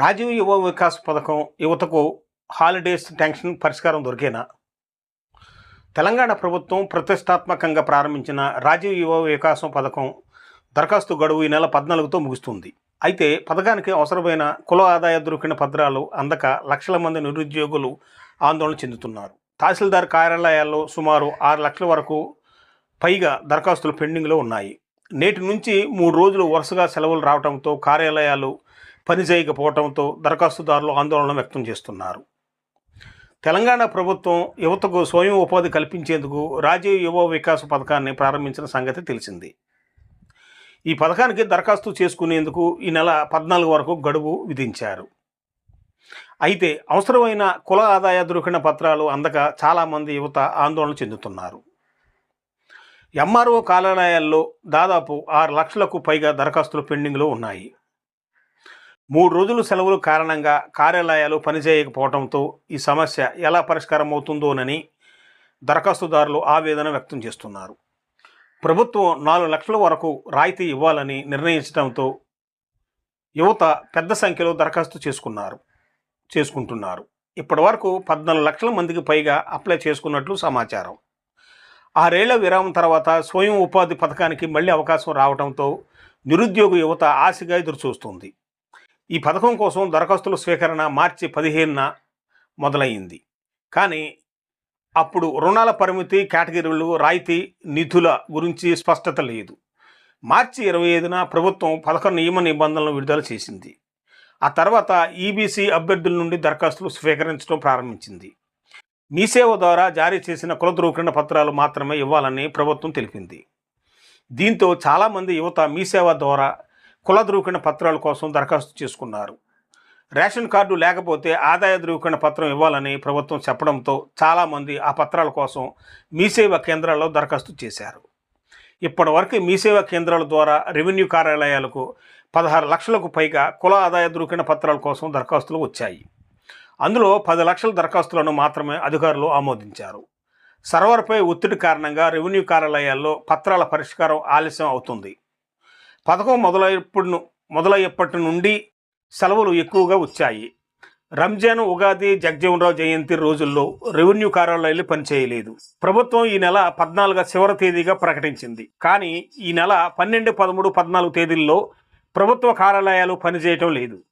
రాజీవ్ యువ వికాస్ పథకం యువతకు హాలిడేస్ ట్యాంక్షన్ పరిష్కారం దొరికేనా? తెలంగాణ ప్రభుత్వం ప్రతిష్టాత్మకంగా ప్రారంభించిన రాజీవ్ యువ వికాసం పథకం దరఖాస్తు గడువు ఈ నెల పద్నాలుగుతో ముగుస్తుంది. అయితే పథకానికి అవసరమైన కుల ఆదాయ దొరికిన పత్రాలు అందక లక్షల మంది నిరుద్యోగులు ఆందోళన చెందుతున్నారు. తహసీల్దార్ కార్యాలయాల్లో సుమారు ఆరు లక్షల వరకు పైగా దరఖాస్తులు పెండింగ్లో ఉన్నాయి. నేటి నుంచి మూడు రోజులు వరుసగా సెలవులు రావడంతో కార్యాలయాలు పనిచేయకపోవడంతో దరఖాస్తుదారులు ఆందోళన వ్యక్తం చేస్తున్నారు. తెలంగాణ ప్రభుత్వం యువతకు స్వయం ఉపాధి కల్పించేందుకు రాజీవ్ యువ వికాస్ పథకాన్ని ప్రారంభించిన సంగతి తెలిసింది. ఈ పథకానికి దరఖాస్తు చేసుకునేందుకు ఈ నెల పద్నాలుగు వరకు గడువు విధించారు. అయితే అవసరమైన కుల ఆదాయ ధృవీకరణ పత్రాలు అందక చాలామంది యువత ఆందోళన చెందుతున్నారు. ఎంఆర్ఓ కార్యాలయాల్లో దాదాపు ఆరు లక్షలకు పైగా దరఖాస్తులు పెండింగ్లో ఉన్నాయి. మూడు రోజులు సెలవుల కారణంగా కార్యాలయాలు పనిచేయకపోవడంతో ఈ సమస్య ఎలా పరిష్కారం అవుతుందోనని దరఖాస్తుదారులు ఆవేదన వ్యక్తం చేస్తున్నారు. ప్రభుత్వం నాలుగు లక్షల వరకు రాయితీ ఇవ్వాలని నిర్ణయించడంతో యువత పెద్ద సంఖ్యలో దరఖాస్తు చేసుకున్నారు చేసుకుంటున్నారు. ఇప్పటి వరకు పద్నాలుగు లక్షల మందికి పైగా అప్లై చేసుకున్నట్లు సమాచారం. ఆరేళ్ళ విరామం తర్వాత స్వయం ఉపాధి పథకానికి మళ్ళీ అవకాశం రావడంతో నిరుద్యోగ యువత ఆశగా ఎదురుచూస్తుంది. ఈ పథకం కోసం దరఖాస్తుల స్వీకరణ మార్చి పదిహేనున మొదలైంది కానీ అప్పుడు రుణాల పరిమితి కేటగిరీలు రాయితీ నిధుల గురించి స్పష్టత లేదు. మార్చి ఇరవై ఐదున ప్రభుత్వం పథకం నియమ నిబంధనలను విడుదల చేసింది. ఆ తర్వాత ఈబీసీ అభ్యర్థుల నుండి దరఖాస్తులు స్వీకరించడం ప్రారంభించింది. మీసేవ ద్వారా జారీ చేసిన కుల ధృవీకరణ పత్రాలు మాత్రమే ఇవ్వాలని ప్రభుత్వం తెలిపింది. దీంతో చాలామంది యువత మీసేవ ద్వారా కుల ధృవీకరణ పత్రాల కోసం దరఖాస్తు చేసుకున్నారు. రేషన్ కార్డు లేకపోతే ఆదాయ ధృవీకరణ పత్రం ఇవ్వాలని ప్రభుత్వం చెప్పడంతో చాలామంది ఆ పత్రాల కోసం మీసేవ కేంద్రాల్లో దరఖాస్తు చేశారు. ఇప్పటి వరకు కేంద్రాల ద్వారా రెవెన్యూ కార్యాలయాలకు పదహారు లక్షలకు పైగా కుల ఆదాయ ధృవీకరణ పత్రాల కోసం దరఖాస్తులు వచ్చాయి. అందులో పది లక్షల దరఖాస్తులను మాత్రమే అధికారులు ఆమోదించారు. సర్వర్పై ఒత్తిడి కారణంగా రెవెన్యూ కార్యాలయాల్లో పత్రాల పరిష్కారం ఆలస్యం అవుతుంది. పథకం మొదలయ్యప్పుడు మొదలయ్యేప్పటి నుండి సెలవులు ఎక్కువగా వచ్చాయి. రంజాన్ ఉగాది జగజీవనరావు జయంతి రోజుల్లో రెవెన్యూ కార్యాలయాలు పనిచేయలేదు. ప్రభుత్వం ఈ నెల పద్నాలుగు చివరి తేదీగా ప్రకటించింది. కానీ ఈ నెల పన్నెండు పదమూడు పద్నాలుగు తేదీల్లో ప్రభుత్వ కార్యాలయాలు పనిచేయటం లేదు.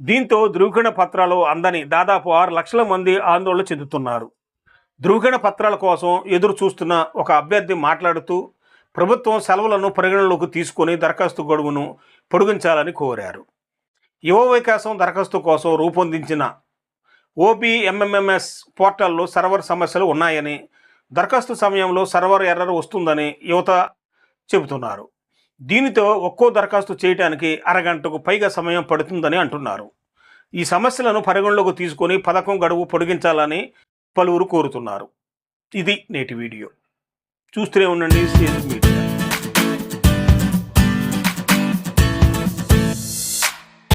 దీంతో ధృవీకరణ పత్రాలు అందని దాదాపు ఆరు లక్షల మంది ఆందోళన చెందుతున్నారు. ధృవీకరణ పత్రాల కోసం ఎదురు చూస్తున్న ఒక అభ్యర్థి మాట్లాడుతూ ప్రభుత్వం సెలవులను పరిగణలోకి తీసుకొని దరఖాస్తు గడువును పొడిగించాలని కోరారు. యువ వికాసం దరఖాస్తు కోసం రూపొందించిన ఓబీఎంఎంఎంఎస్ పోర్టల్లో సర్వర్ సమస్యలు ఉన్నాయని దరఖాస్తు సమయంలో సర్వర్ ఎర్రర్ వస్తుందని యువత చెబుతున్నారు. దీనితో ఒక్కో దరఖాస్తు చేయడానికి అరగంటకు పైగా సమయం పడుతుందని అంటున్నారు. ఈ సమస్యలను పరిగణలోకి తీసుకొని పథకం గడువు పొడిగించాలని పలువురు కోరుతున్నారు. ఇది నేటి వీడియో. చూస్తూనే ఉండండి. Stage media.